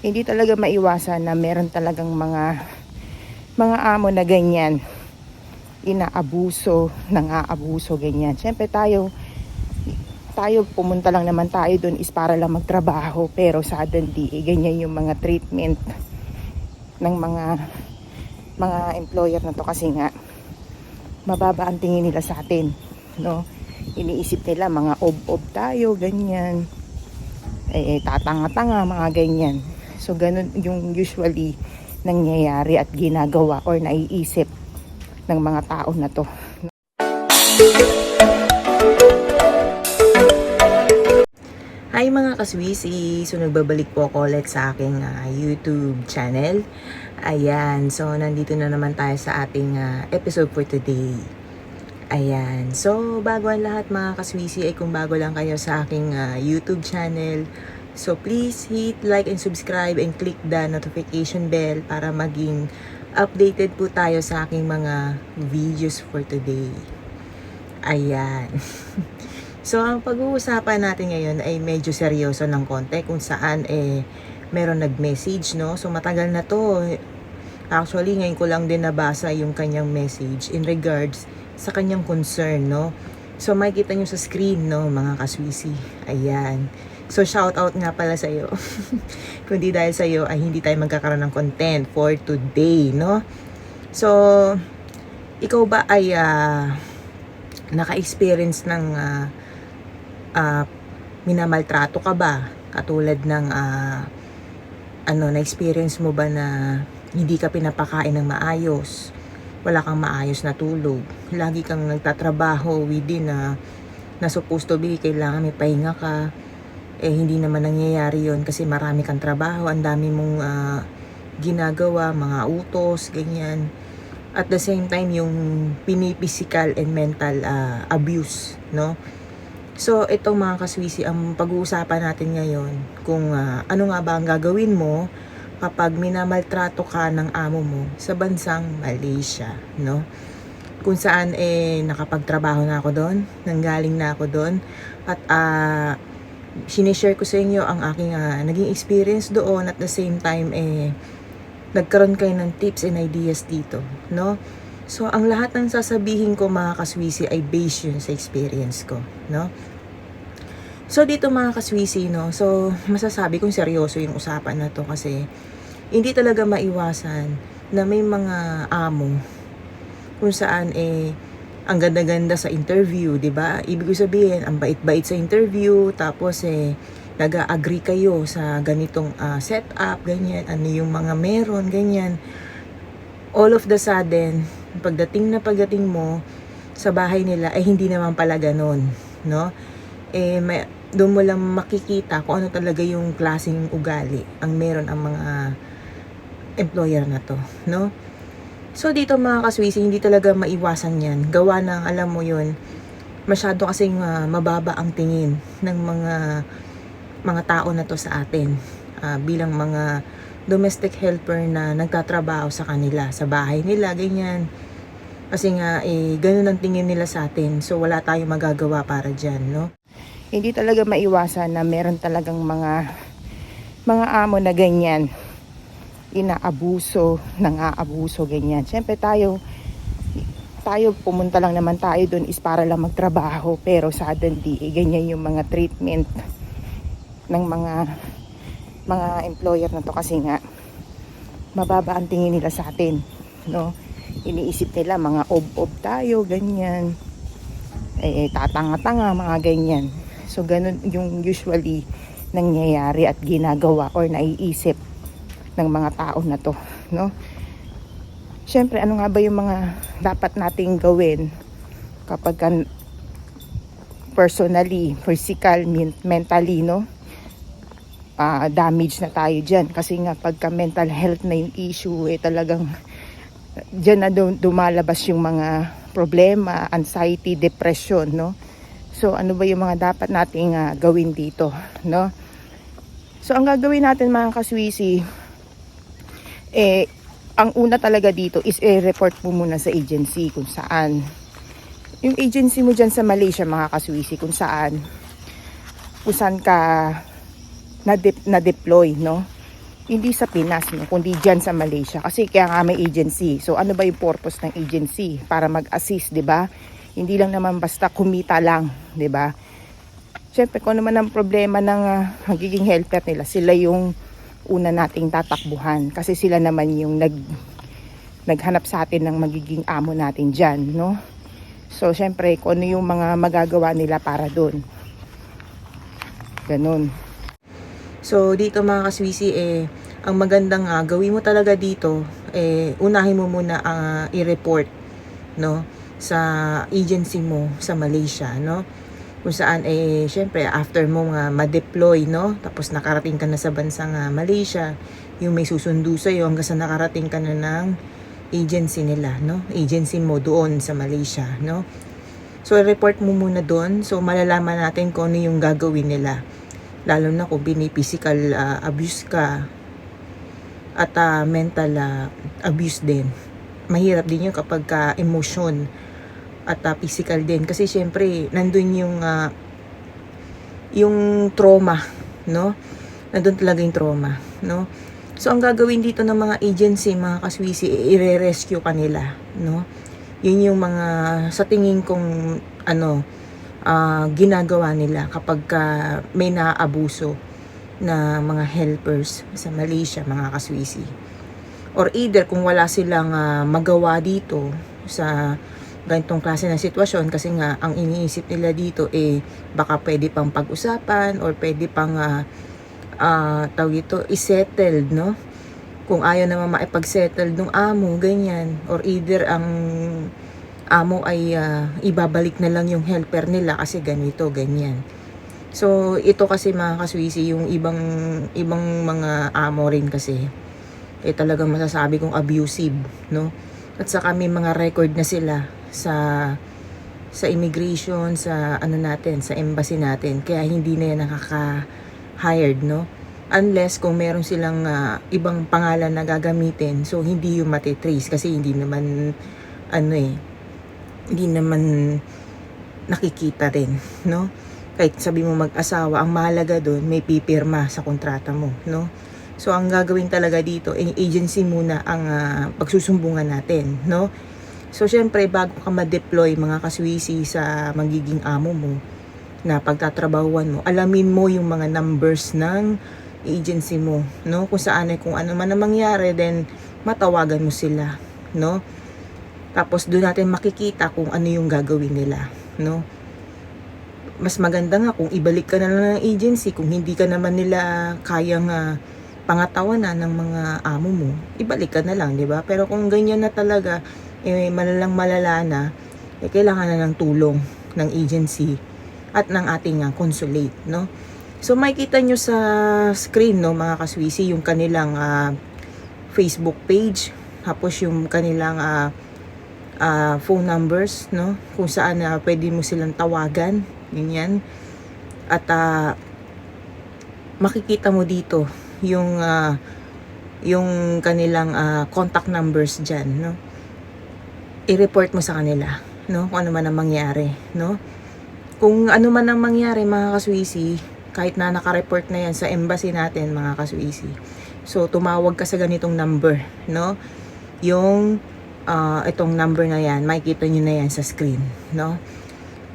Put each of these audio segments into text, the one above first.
hindi talaga maiwasan na meron talagang mga mga amo na ganyan. Inaabuso, nang-aabuso, ganyan. Siyempre tayo, tayo pumunta lang naman tayo doon is para lang magtrabaho. Pero suddenly eh, ganyan yung mga treatment ng mga mga employer na to. Kasi nga mababa ang tingin nila sa atin no? Iniisip nila mga ob-ob tayo ganyan. Eh tatanga-tanga mga ganyan so ganun yung usually nangyayari at ginagawa or naiisip ng mga tao na to Hi mga kaswisi! So nagbabalik po ako ulit sa aking ah, YouTube channel. Ayan, so nandito na naman tayo sa ating ah, episode for today. Ayan, so bago ang lahat mga kaswisi ay kung bago lang kayo sa aking ah, YouTube channel, so please hit like and subscribe and click the notification bell para maging updated po tayo sa aking mga videos for today. Ayan. So, ang pag-uusapan natin ngayon ay medyo seryoso ng konti kung saan eh meron nag-message, no? So, matagal na to. Actually, ngayon ko lang din nabasa yung kanyang message in regards sa kanyang concern, no? So, makikita nyo sa screen, no, mga kaswisi. Ayan. So, shout out nga pala sa iyo. kung di dahil sa iyo ay hindi tayo magkakaroon ng content for today, no? So, ikaw ba ay ah, naka-experience ng ah, ah, minamaltrato ka ba? Katulad ng ah, ano, na-experience mo ba na hindi ka pinapakain ng maayos? Wala kang maayos na tulog? Lagi kang nagtatrabaho within na na supposed to be, kailangan may pahinga ka. Eh, hindi naman nangyayari yon kasi marami kang trabaho, ang dami mong ah, ginagawa, mga utos, ganyan. At the same time, yung pinipisikal and mental ah, abuse, no? So, itong mga kaswisi, ang pag-uusapan natin ngayon, kung ah, ano nga ba ang gagawin mo kapag minamaltrato ka ng amo mo sa bansang Malaysia, no? Kung saan eh nakapagtrabaho na ako doon, nanggaling na ako doon, at ah sinishare ko sa inyo ang aking ah, naging experience doon at the same time eh nagkaroon kayo ng tips and ideas dito, no? So, ang lahat ng sasabihin ko mga kaswisi ay based yun sa experience ko, no? So, dito mga kaswisi, no? So, masasabi kong seryoso yung usapan na to kasi hindi talaga maiwasan na may mga amo kung saan eh ang ganda-ganda sa interview, 'di ba? Ibig sabihin, ang bait-bait sa interview, tapos eh nag-agree kayo sa ganitong ah, setup, ganyan, ano yung mga meron, ganyan. All of the sudden, pagdating na pagdating mo sa bahay nila ay hindi naman pala ganun, no? Eh may doon mo lang makikita kung ano talaga yung klaseng ugali ang meron ang mga employer na to, no? So dito mga kaswisi, hindi talaga maiwasan yan. Gawa ng, alam mo yun, masyado kasing ah, mababa ang tingin ng mga mga tao na to sa atin Ah, bilang mga domestic helper na nagtatrabaho sa kanila, sa bahay nila, ganyan. Kasi nga, eh, ganun ang tingin nila sa atin. So, wala tayong magagawa para dyan, no? hindi talaga maiwasan na meron talagang mga mga amo na ganyan inaabuso, nang-aabuso, ganyan. Siyempre tayo, tayo pumunta lang naman tayo doon is para lang magtrabaho. Pero suddenly eh, ganyan yung mga treatment ng mga mga employer na to kasi nga mababa ang tingin nila sa atin no? Iniisip nila mga ob-ob tayo ganyan. Eh tatanga-tanga mga ganyan. So ganun yung usually nangyayari at ginagawa or naiisip ng mga tao na to no Siyempre, ano nga ba yung mga dapat nating gawin kapag personally, physical, men- mentally, no? Ah, damage na tayo dyan. Kasi nga, pagka mental health na yung issue, eh talagang dyan na dum- dumalabas yung mga problema, anxiety, depression, no? So, ano ba yung mga dapat nating ah, gawin dito, no? So, ang gagawin natin mga kaswisi, eh, ang una talaga dito is i-report mo muna sa agency kung saan. Yung agency mo dyan sa Malaysia, mga kaswisi, kung saan, kung saan ka na-deploy, no? hindi sa Pinas, no, kundi dyan sa Malaysia. Kasi kaya nga may agency. So ano ba yung purpose ng agency? Para mag-assist, di ba? Hindi lang naman basta kumita lang, di ba? Siyempre, kung ano naman ang problema ng magiging helper nila, sila yung una nating tatakbuhan. Kasi sila naman yung nag, naghanap sa atin ng magiging amo natin dyan, no? So, syempre, kung ano yung mga magagawa nila para doon. Ganun. So, dito mga kaswisi, eh, ang magandang nga, gawin mo talaga dito, eh, unahin mo muna ah, i-report, no, sa agency mo sa Malaysia, no, kung saan, eh, syempre, after mo nga ma-deploy, no, tapos nakarating ka na sa bansang ah, Malaysia, yung may susundo sa'yo hanggang sa nakarating ka na ng agency nila, no, agency mo doon sa Malaysia, no, So, report mo muna doon. So, malalaman natin kung ano yung gagawin nila. Lalo na kung bini-physical ah, abuse ka at ah, mental ah, abuse din. Mahirap din yun kapag ka emotion at ah, physical din. Kasi syempre, nandun yung ah, yung trauma, no? Nandun talaga yung trauma, no? So, ang gagawin dito ng mga agency, mga kaswisi, i-rescue kanila, no? Yun yung mga, sa tingin kong, ano, ah, ginagawa nila kapag ka may naaabuso na mga helpers sa Malaysia, mga kaswisi. Or either kung wala silang ah, magawa dito sa ganitong klase ng sitwasyon kasi nga ang iniisip nila dito eh baka pwede pang pag-usapan or pwede pang ah, ah, tawag ito, isettled, no? Kung ayaw naman maipag-settle nung amo, ganyan. Or either ang amo ay ah, ibabalik na lang yung helper nila kasi ganito, ganyan. So, ito kasi mga kaswisi, yung ibang, ibang mga amo rin kasi, eh talagang masasabi kong abusive, no? At saka may mga record na sila sa sa immigration, sa ano natin, sa embassy natin. Kaya hindi na yan nakaka-hired, no? Unless kung meron silang ah, ibang pangalan na gagamitin, so hindi yung matitrace kasi hindi naman, ano eh, hindi naman nakikita rin, no? Kahit sabi mo mag-asawa, ang mahalaga doon, may pipirma sa kontrata mo, no? So, ang gagawin talaga dito, eh, agency muna ang ah, pagsusumbungan natin, no? So, syempre, bago ka ma-deploy mga kaswisi sa magiging amo mo, na pagtatrabahuan mo, alamin mo yung mga numbers ng agency mo, no? Kung saan ay kung ano man ang mangyari, then matawagan mo sila, no? Tapos doon natin makikita kung ano yung gagawin nila, no? Mas maganda nga kung ibalik ka na lang ng agency kung hindi ka naman nila kayang uh, pangatawanan ng mga amo mo, ibalik ka na lang, 'di ba? Pero kung ganyan na talaga, eh malalang malala na, eh kailangan na ng tulong ng agency at ng ating uh, consulate, no? So makikita nyo sa screen, no, mga kaswisi, yung kanilang ah, Facebook page, tapos yung kanilang ah, ah, phone numbers, no? Kung saan na pwede mo silang tawagan, ganyan. At ah, makikita mo dito yung ah, yung kanilang ah, contact numbers diyan, no? I-report mo sa kanila, no? Kung ano man ang mangyari, no? Kung ano man ang mangyari, mga kaswisi, kahit na naka-report na yan sa embassy natin, mga kaswisi. So, tumawag ka sa ganitong number, no? Yung ah, itong number na yan, makikita nyo na yan sa screen, no?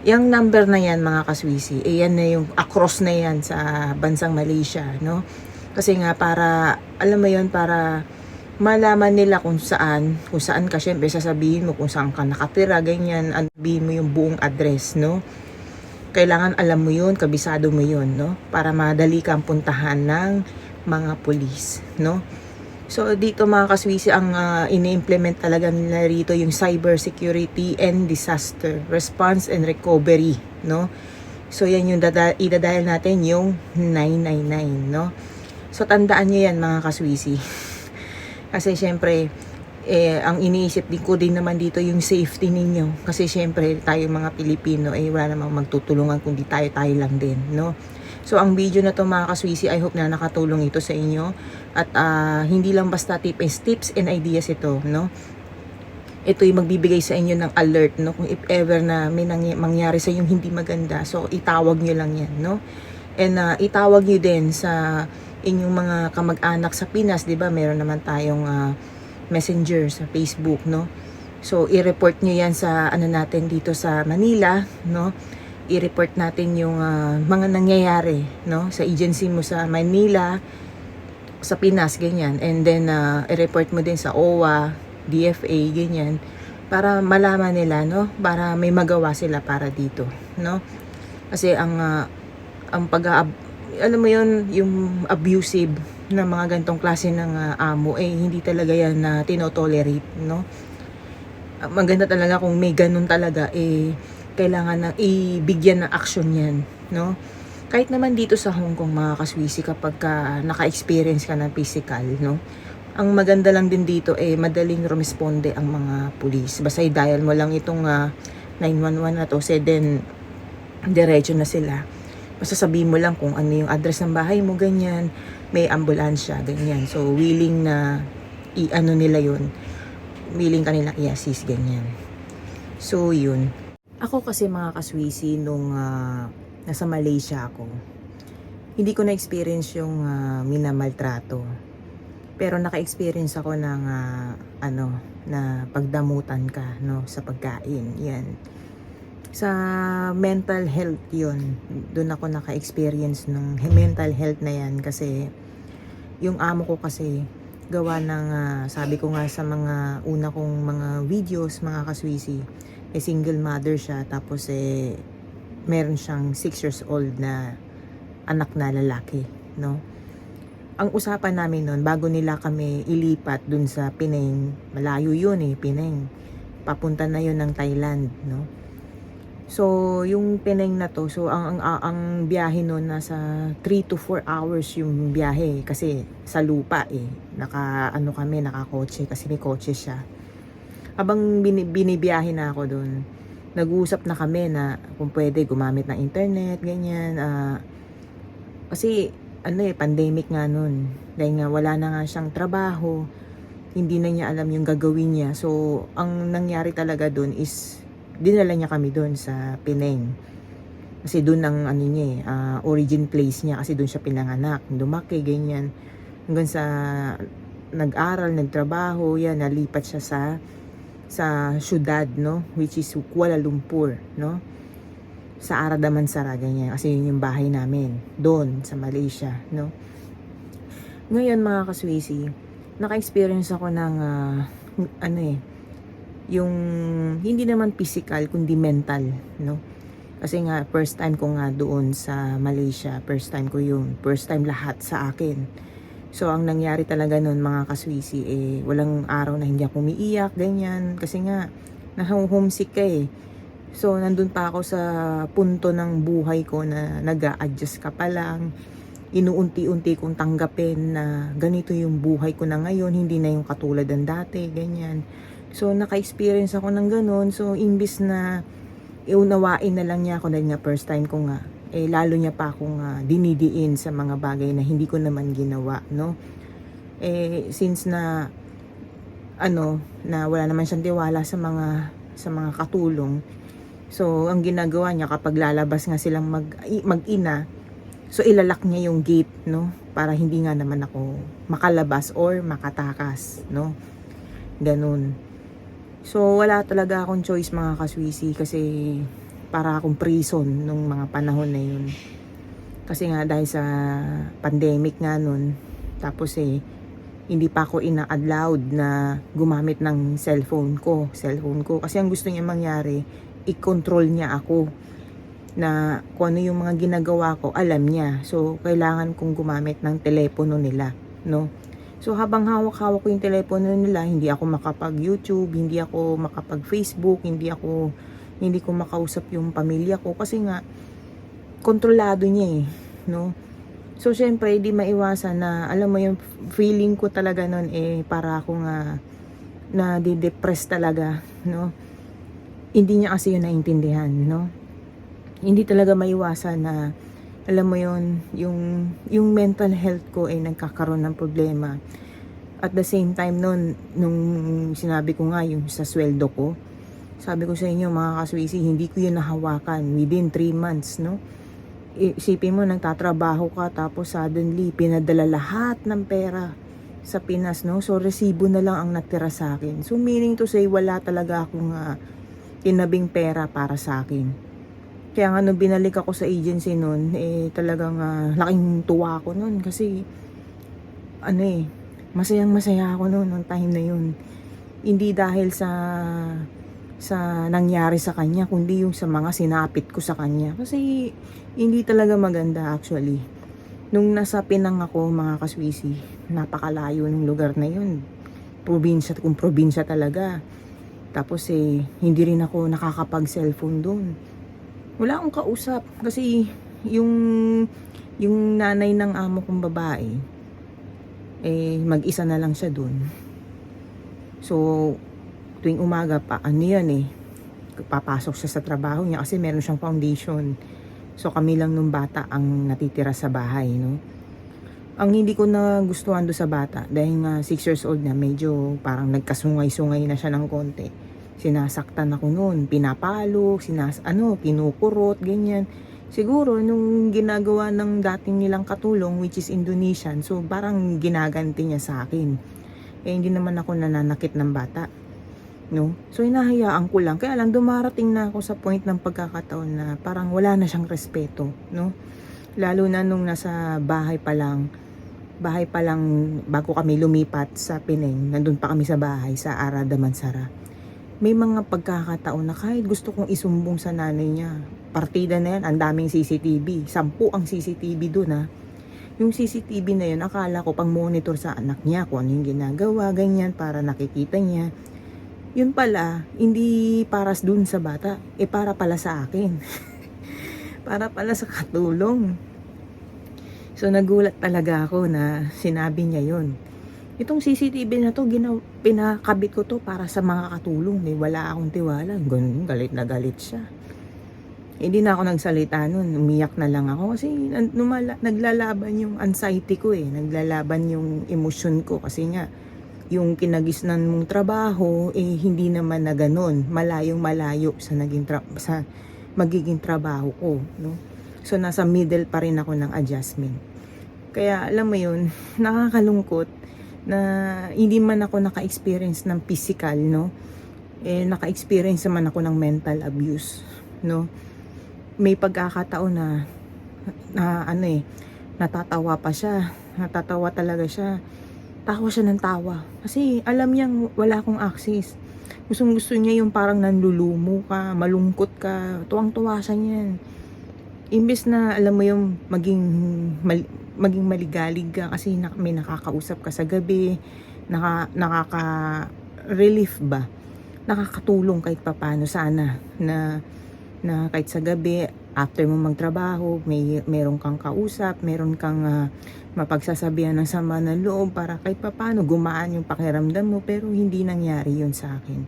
Yung number na yan, mga kaswisi, eh, yan na yung across na yan sa bansang Malaysia, no? Kasi nga, para, alam mo yon para malaman nila kung saan, kung saan ka, syempre, sasabihin mo kung saan ka nakatira, ganyan, sabihin mo yung buong address, no? Kailangan alam mo yun, kabisado mo yun, no? Para madali kang puntahan ng mga pulis, no? So dito mga kaswisi ang ah, ini-implement talaga nila rito yung cyber security and disaster response and recovery, no? So yan yung dada- idadial natin yung 999, no? So tandaan niyo yan mga kaswisi. Kasi syempre eh, ang iniisip din ko din naman dito yung safety ninyo. Kasi syempre tayo mga Pilipino eh wala namang magtutulungan kundi tayo-tayo lang din, no? So, ang video na to mga kaswisi, I hope na nakatulong ito sa inyo. At ah, hindi lang basta tips, tips and ideas ito, no? Ito yung magbibigay sa inyo ng alert, no? Kung if ever na may mangyari sa yung hindi maganda, so itawag nyo lang yan, no? And ah, itawag nyo din sa inyong mga kamag-anak sa Pinas, 'di ba? Meron naman tayong ah, messenger sa Facebook, no? So, i-report nyo yan sa ano natin dito sa Manila, no? I-report natin yung ah, mga nangyayari, no? Sa agency mo sa Manila, sa Pinas, ganyan. And then, ah, i-report mo din sa OWA, DFA, ganyan. Para malaman nila, no? Para may magawa sila para dito, no? Kasi ang, ah, ang pag alam mo yun, yung abusive na mga gantong klase ng ah, amo, eh, hindi talaga yan na tinotolerate, no? Ah, maganda talaga kung may ganun talaga, eh, kailangan na ibigyan ng action yan, no? Kahit naman dito sa Hong Kong, mga kaswisi, kapag ka naka-experience ka ng physical, no? Ang maganda lang din dito, eh, madaling rumisponde ang mga pulis. Basta i-dial mo lang itong ah, 911 na to, so then, diretso na sila. Basta sabihin mo lang kung ano yung address ng bahay mo, ganyan. May ambulansya, ganyan. So, willing na i-ano nila yun. Willing ka nilang i-assist, ganyan. So, yun. Ako kasi mga kaswisi nung ah, nasa Malaysia ako, hindi ko na-experience yung ah, minamaltrato. Pero naka-experience ako ng ah, ano, na pagdamutan ka no sa pagkain. Yan. Sa mental health yun. Doon ako naka-experience ng mental health na yan kasi yung amo ko kasi gawa ng ah, sabi ko nga sa mga una kong mga videos mga kaswisi eh single mother siya tapos eh meron siyang 6 years old na anak na lalaki no ang usapan namin noon bago nila kami ilipat dun sa Penang malayo yun eh Penang papunta na yun ng Thailand no So, yung Penang na to, so ang, ang, ang biyahe nun nasa 3 to 4 hours yung biyahe kasi sa lupa eh. Naka, ano kami, nakakotse kasi may kotse siya. Habang bini, binibiyahe na ako doon, nag-uusap na kami na kung pwede gumamit ng internet, ganyan. ah kasi, ano eh, pandemic nga nun. Dahil nga wala na nga siyang trabaho, hindi na niya alam yung gagawin niya. So, ang nangyari talaga doon is dinala niya kami doon sa Penang. Kasi doon ang ano niya eh, ah, origin place niya kasi doon siya pinanganak. Lumaki, ganyan. Hanggang sa nag-aral, nagtrabaho, yan, nalipat siya sa sa syudad, no? Which is Kuala Lumpur, no? Sa Aradamansara, ganyan. Kasi yun yung bahay namin. Doon, sa Malaysia, no? Ngayon, mga kaswisi, naka-experience ako ng, ah, ano eh, yung hindi naman physical kundi mental no? Kasi nga first time ko nga doon sa Malaysia first time ko yun first time lahat sa akin. So ang nangyari talaga noon mga kaswisi eh walang araw na hindi ako umiiyak ganyan. Kasi nga na-homesick ka eh. So nandun pa ako sa punto ng buhay ko na nag adjust ka pa lang. Inuunti-unti kong tanggapin na ganito yung buhay ko na ngayon hindi na yung katulad ng dati ganyan So, naka-experience ako ng ganun. So, imbis na iunawain na lang niya ako dahil nga first time ko nga, eh, lalo niya pa akong uh, dinidiin sa mga bagay na hindi ko naman ginawa, no? Eh, since na, ano, na wala naman siyang tiwala sa mga, sa mga katulong, so, ang ginagawa niya kapag lalabas nga silang mag, mag-ina, so, ilalak niya yung gate, no? Para hindi nga naman ako makalabas or makatakas, no? Ganun. So, wala talaga akong choice mga kaswisi kasi para akong prison nung mga panahon na yun. Kasi nga dahil sa pandemic nga nun, tapos eh, hindi pa ako ina-allowed na gumamit ng cellphone ko. Cellphone ko. Kasi ang gusto niya mangyari, i-control niya ako na kung ano yung mga ginagawa ko, alam niya. So, kailangan kong gumamit ng telepono nila, no? So habang hawak-hawak ko yung telepono nila, hindi ako makapag-YouTube, hindi ako makapag-Facebook, hindi ako hindi ko makausap yung pamilya ko kasi nga kontrolado niya eh, no? So syempre, hindi maiwasan na alam mo yung feeling ko talaga noon eh para ako nga na di-depress talaga, no? Hindi niya kasi yun naintindihan, no? Hindi talaga maiwasan na alam mo yon yung yung mental health ko ay nagkakaroon ng problema at the same time noon nung sinabi ko nga yung sa sweldo ko sabi ko sa inyo mga kaswisi hindi ko yun nahawakan within 3 months no isipin mo, nagtatrabaho ka tapos suddenly pinadala lahat ng pera sa Pinas, no? So, resibo na lang ang natira sa akin. So, meaning to say, wala talaga akong ah, tinabing pera para sa akin. Kaya nga nung binalik ako sa agency noon, eh talagang ah, laking tuwa ako noon kasi ano eh, masayang masaya ako noon nung time na yun. Hindi dahil sa sa nangyari sa kanya, kundi yung sa mga sinapit ko sa kanya. Kasi hindi talaga maganda actually. Nung nasa Pinang ako, mga kaswisi, napakalayo ng lugar na yun. Probinsya, kung probinsya talaga. Tapos eh, hindi rin ako nakakapag-cellphone doon. Wala akong kausap kasi yung yung nanay ng amo kong babae eh mag-isa na lang siya doon. So tuwing umaga pa ano yan eh papasok siya sa trabaho niya kasi meron siyang foundation. So kami lang nung bata ang natitira sa bahay, no? Ang hindi ko na gustuhan do sa bata dahil nga 6 years old na medyo parang nagkasungay-sungay na siya ng konti. Sinasaktan ako noon, pinapalo, sinas ano, kinukurot, ganyan. Siguro nung ginagawa ng dating nilang katulong which is Indonesian, so parang ginaganti niya sa akin. Eh hindi naman ako nananakit ng bata no? So hinahayaan ko lang. Kaya lang dumarating na ako sa point ng pagkakataon na parang wala na siyang respeto, no? Lalo na nung nasa bahay pa lang, bahay pa lang bago kami lumipat sa Pineng, nandun pa kami sa bahay sa Arada Mansara. May mga pagkakataon na kahit gusto kong isumbong sa nanay niya, partida na yan, ang daming CCTV. Sampu ang CCTV doon ha. Yung CCTV na yun, akala ko pang monitor sa anak niya kung ano yung ginagawa, ganyan, para nakikita niya yun pala, hindi para dun sa bata, eh para pala sa akin. para pala sa katulong. So nagulat talaga ako na sinabi niya yun. Itong CCTV na to, ginaw, pinakabit ko to para sa mga katulong. Eh, wala akong tiwala. Ganun, galit na galit siya. Hindi na ako nagsalita nun. Umiyak na lang ako kasi numala, naglalaban yung anxiety ko eh. Naglalaban yung emosyon ko kasi nga yung kinagisnan mong trabaho eh hindi naman na ganun malayong malayo sa naging tra- sa magiging trabaho ko no so nasa middle pa rin ako ng adjustment kaya alam mo yun nakakalungkot na hindi man ako naka-experience ng physical no eh naka-experience naman ako ng mental abuse no may pagkakataon na na ano eh natatawa pa siya natatawa talaga siya tawa siya ng tawa. Kasi alam niyang wala akong access. Gustong gusto niya yung parang nanlulumo ka, malungkot ka, tuwang-tuwa siya niyan. Imbes na alam mo yung maging, mal, maging maligalig ka kasi na, may nakakausap ka sa gabi, naka, nakaka-relief ba? Nakakatulong kahit papano sana na na kahit sa gabi after mo magtrabaho may meron kang kausap meron kang ah, mapagsasabihan ng sama ng loob para kahit papano gumaan yung pakiramdam mo pero hindi nangyari yun sa akin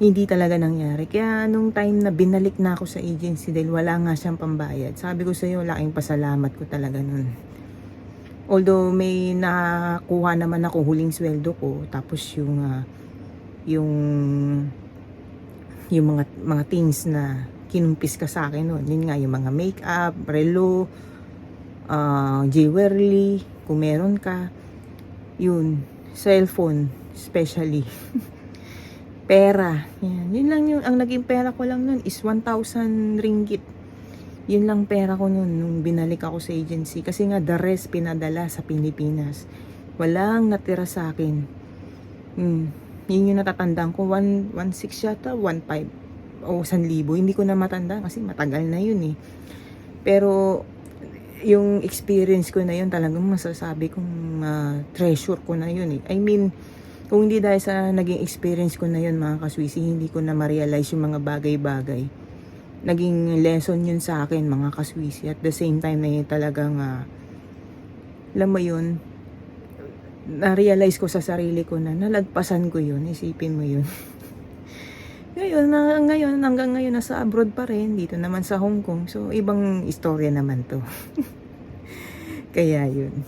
hindi talaga nangyari kaya nung time na binalik na ako sa agency dahil wala nga siyang pambayad sabi ko sa iyo laking pasalamat ko talaga nun although may nakuha naman ako huling sweldo ko tapos yung ah, yung yung mga mga things na kinumpis ka sa akin noon. Yun nga, yung mga makeup, relo, uh, jewelry, kung meron ka. Yun, cellphone, especially. pera. Yan. Yun lang yung, ang naging pera ko lang noon is 1,000 ringgit. Yun lang pera ko noon nung binalik ako sa agency. Kasi nga, the rest pinadala sa Pilipinas. Walang natira sa akin. Hmm. Yun yung natatandaan ko. 1,6 yata, 1,5 o 1,000. Hindi ko na matanda kasi matagal na yun eh. Pero yung experience ko na yun talagang masasabi kong ah, treasure ko na yun eh. I mean, kung hindi dahil sa naging experience ko na yun mga kaswisi, hindi ko na ma-realize yung mga bagay-bagay. Naging lesson yun sa akin mga kaswisi. At the same time na yun talagang, ah, alam mo yun, na-realize ko sa sarili ko na nalagpasan ko yun. Isipin mo yun. Ngayon, na, ngayon, hanggang ngayon, nasa abroad pa rin, dito naman sa Hong Kong. So, ibang istorya naman to. Kaya yun.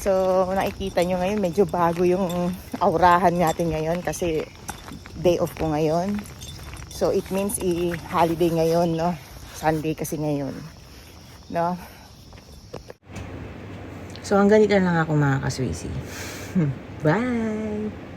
So, nakikita nyo ngayon, medyo bago yung aurahan natin ngayon kasi day off ko ngayon. So, it means i-holiday ngayon, no? Sunday kasi ngayon. No? So, hanggang dito lang ako mga kaswisi. Bye!